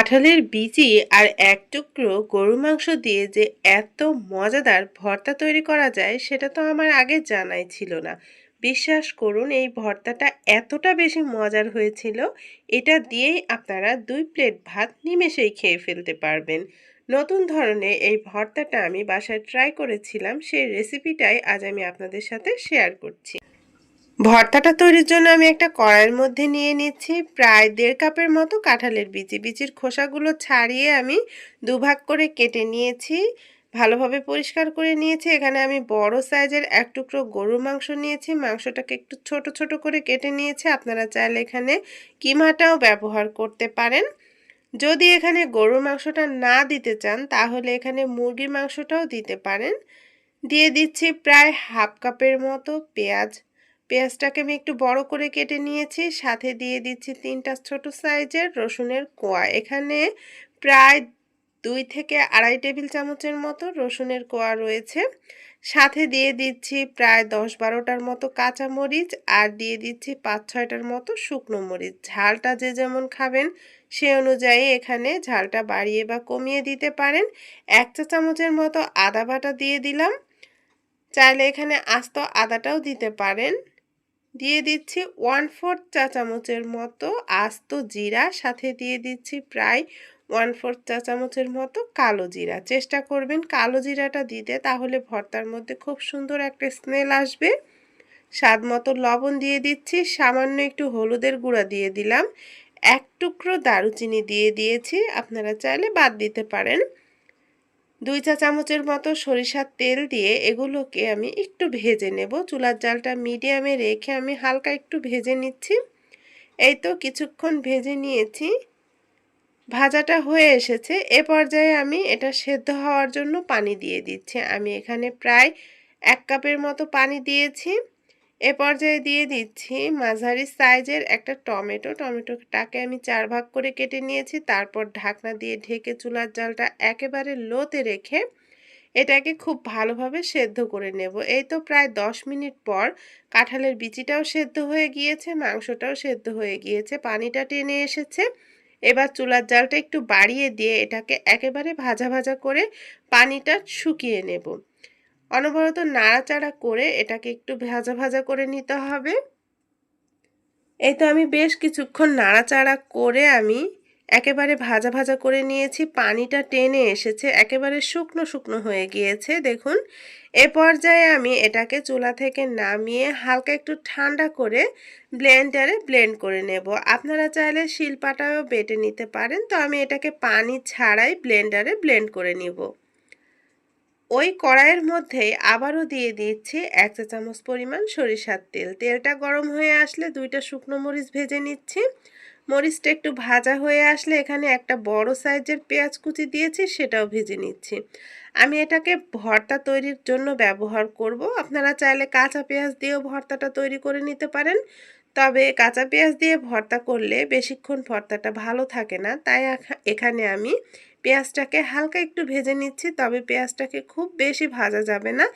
কাঁঠালের বিচি আর এক টুকরো গরু মাংস দিয়ে যে এত মজাদার ভর্তা তৈরি করা যায়, সেটা তো আমার আগে জানাই ছিল না। বিশ্বাস করুন, এই ভর্তাটা এতটা বেশি মজার হয়েছিল, এটা দিয়েই আপনারা দুই প্লেট ভাত নিমেষেই খেয়ে ফেলতে পারবেন। নতুন ধরনের এই ভর্তাটা আমি বাসায় ট্রাই করেছিলাম, সেই রেসিপিটাই আজ আমি আপনাদের সাথে শেয়ার করছি। ভর্তাটা তৈরির জন্য আমি একটা কড়াইয়ের মধ্যে নিয়ে নিচ্ছি। প্রায় দেড় কাপের মতো কাঁঠালের বিচি। বিচির খোসাগুলো ছাড়িয়ে আমি দুভাগ করে কেটে নিয়েছি। ভালোভাবে পরিষ্কার করে নিয়েছি। এখানে আমি বড় সাইজের এক টুকরো গরুর মাংস নিয়েছি। মাংসটাকে একটু ছোট ছোট করে কেটে নিয়েছি। আপনারা চাইলে এখানে কিমাটাও ব্যবহার করতে পারেন। যদি এখানে গরুর মাংসটা না দিতে চান, তাহলে এখানে মুরগির মাংসটাও দিতে পারেন। দিয়ে দিচ্ছি প্রায় হাফ কাপের মতো পেঁয়াজ। পেঁয়াজটাকে আমি একটু বড় করে কেটে নিয়েছি। সাথে দিয়ে দিচ্ছি তিনটা ছোট সাইজের রসুনের কোয়া। এখানে প্রায় দুই থেকে আড়াই টেবিল চামচের মতো রসুনের কোয়া রয়েছে। সাথে দিয়ে দিচ্ছি প্রায় দশ বারোটার মতো কাঁচা মরিচ আর দিয়ে দিচ্ছি পাঁচ ছয়টার মতো শুকনো মরিচ। ঝালটা যে যেমন খাবেন সে অনুযায়ী এখানে ঝালটা বাড়িয়ে বা কমিয়ে দিতে পারেন। এক চা চামচের মতো আদা বাটা দিয়ে দিলাম। চাইলে এখানে আস্ত আদাটাও দিতে পারেন। দিয়ে দিচ্ছি ওয়ান ফোর্থ চা চামচের মতো আস্ত জিরা, সাথে দিয়ে দিচ্ছি প্রায় ওয়ান ফোর্থ চা চামচের মতো কালো জিরা। চেষ্টা করবেন কালো জিরাটা দিতে, তাহলে ভর্তার মধ্যে খুব সুন্দর একটা স্মেল আসবে। স্বাদ মতো লবণ দিয়ে দিচ্ছি, সামান্য একটু হলুদের গুঁড়া দিয়ে দিলাম। এক টুকরো দারুচিনি দিয়ে দিয়েছি, আপনারা চাইলে বাদ দিতে পারেন। দুই চা চামচের মতো সরিষার তেল দিয়ে এগুলোকে আমি একটু ভেজে নেব। চুলার জালটা মিডিয়ামে রেখে আমি হালকা একটু ভেজে নিচ্ছি। এই তো কিছুক্ষণ ভেজে নিয়েছি। ভাজাটা হয়ে এসেছে। এ পর্যায়ে আমি এটা সেদ্ধ হওয়ার জন্য পানি দিয়ে দিচ্ছি। আমি এখানে প্রায় এক কাপের মতো পানি দিয়েছি। এ পর্যায়ে দিয়ে দিচ্ছি মাঝারি সাইজের একটা টমেটো। টমেটোটাকে আমি চার ভাগ করে কেটে নিয়েছি। তারপর ঢাকনা দিয়ে ঢেকে চুলার জালটা একেবারে লোতে রেখে এটাকে খুব ভালোভাবে সেদ্ধ করে নেব। এই তো প্রায় দশ মিনিট পর কাঁঠালের বিচিটাও সেদ্ধ হয়ে গিয়েছে, মাংসটাও সেদ্ধ হয়ে গিয়েছে, পানিটা টেনে এসেছে। এবার চুলার জালটা একটু বাড়িয়ে দিয়ে এটাকে একেবারে ভাজা ভাজা করে পানিটা শুকিয়ে নেব। অনবরত নাড়াচাড়া করে এটাকে একটু ভাজা ভাজা করে নিতে হবে। এই তো আমি বেশ কিছুক্ষণ নাড়াচাড়া করে আমি একেবারে ভাজা ভাজা করে নিয়েছি। পানিটা টেনে এসেছে, একেবারে শুকনো শুকনো হয়ে গিয়েছে। দেখুন, এ পর্যায়ে আমি এটাকে চুলা থেকে নামিয়ে হালকা একটু ঠান্ডা করে ব্লেন্ডারে ব্লেন্ড করে নেব। আপনারা চাইলে শিলপাটাও বেটে নিতে পারেন। তো আমি এটাকে পানি ছাড়াই ব্লেন্ডারে ব্লেন্ড করে নিব। ওই কড়াইয়ের মধ্যেই আবারও দিয়ে দিচ্ছি এক চা চামচ পরিমাণ সরিষার তেল। তেলটা গরম হয়ে আসলে দুইটা শুকনো মরিচ ভেজে নিচ্ছি। মরিচটা একটু ভাজা হয়ে আসলে এখানে একটা বড় সাইজের পেঁয়াজ কুচি দিয়েছি, সেটাও ভেজে নিচ্ছি। আমি এটাকে ভর্তা তৈরির জন্য ব্যবহার করব। আপনারা চাইলে কাঁচা পেঁয়াজ দিয়েও ভর্তাটা তৈরি করে নিতে পারেন। তবে কাঁচা পেঁয়াজ দিয়ে ভর্তা করলে বেশিক্ষণ ভর্তাটা ভালো থাকে না। তাই এখানে আমি পেঁয়াজটাকে হালকা একটু ভেজে নিচ্ছি, তবে পেঁয়াজটাকে খুব বেশি ভাজা যাবে না।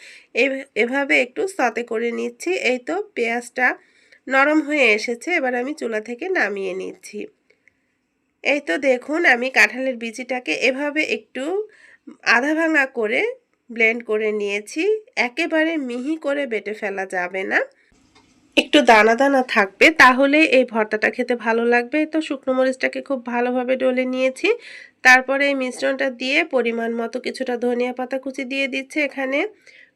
এভাবে একটু সতে করে নিচ্ছি। এই তো পেঁয়াজটা নরম হয়ে এসেছে, এবার আমি চুলা থেকে নামিয়ে নিচ্ছি। এই তো দেখুন, আমি কাঁঠালের বিচিটাকে এভাবে একটু আধা ভাঙা করে ব্লেন্ড করে নিয়েছি। একেবারে মিহি করে বেটে ফেলা যাবে না। একটু দানা দানা থাকবে, তাহলে এই ভর্তাটা খেতে ভালো লাগবে। তো শুকনো মরিচটাকে খুব ভালোভাবে ডলে নিয়েছি। তারপরে এই মিশ্রণটা দিয়ে পরিমাণ মতো কিছুটা ধনিয়া পাতা কুচি দিয়ে দিচ্ছে এখানে।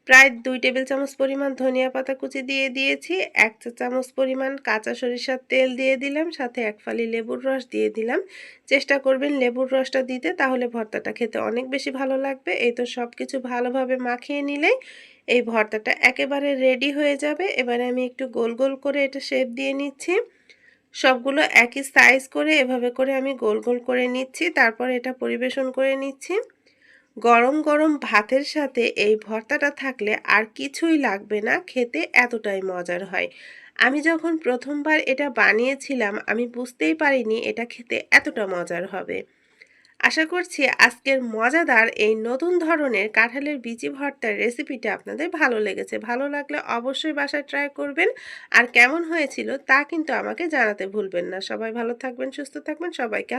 প্রায় দুই টেবিল চামচ পরিমাণ ধনিয়া পাতা কুচি দিয়ে দিয়েছি, এক চা চামচ পরিমাণ কাঁচা সরিষার তেল দিয়ে দিলাম, সাথে এক ফালি লেবুর রস দিয়ে দিলাম। চেষ্টা করবেন লেবুর রসটা দিতে, তাহলে ভর্তাটা খেতে অনেক বেশি ভালো লাগবে। এই তো সব কিছু ভালোভাবে মাখিয়ে নিলেই এই ভর্তাটা একেবারে রেডি হয়ে যাবে। এবারে আমি একটু গোল গোল করে এটা শেপ দিয়ে নিচ্ছি। সবগুলো একই সাইজ করে এভাবে করে আমি গোল গোল করে নিচ্ছি, তারপর এটা পরিবেশন করে নিচ্ছি। গরম গরম ভাতের সাথে এই ভর্তাটা থাকলে আর কিছুই লাগবে না, খেতে এতটাই মজার হয়। আমি যখন প্রথমবার এটা বানিয়েছিলাম, আমি বুঝতেই পারিনি এটা খেতে এতটা মজার হবে। আশা করছি আজকের মজাদার এই নতুন ধরনের কাঁঠালের বিচি ভর্তার রেসিপিটা আপনাদের ভালো লেগেছে। ভালো লাগলে অবশ্যই বাসায় ট্রাই করবেন। আর কেমন হয়েছিল তা কিন্তু আমাকে জানাতে ভুলবেন না। সবাই ভালো থাকবেন, সুস্থ থাকবেন, সবাইকে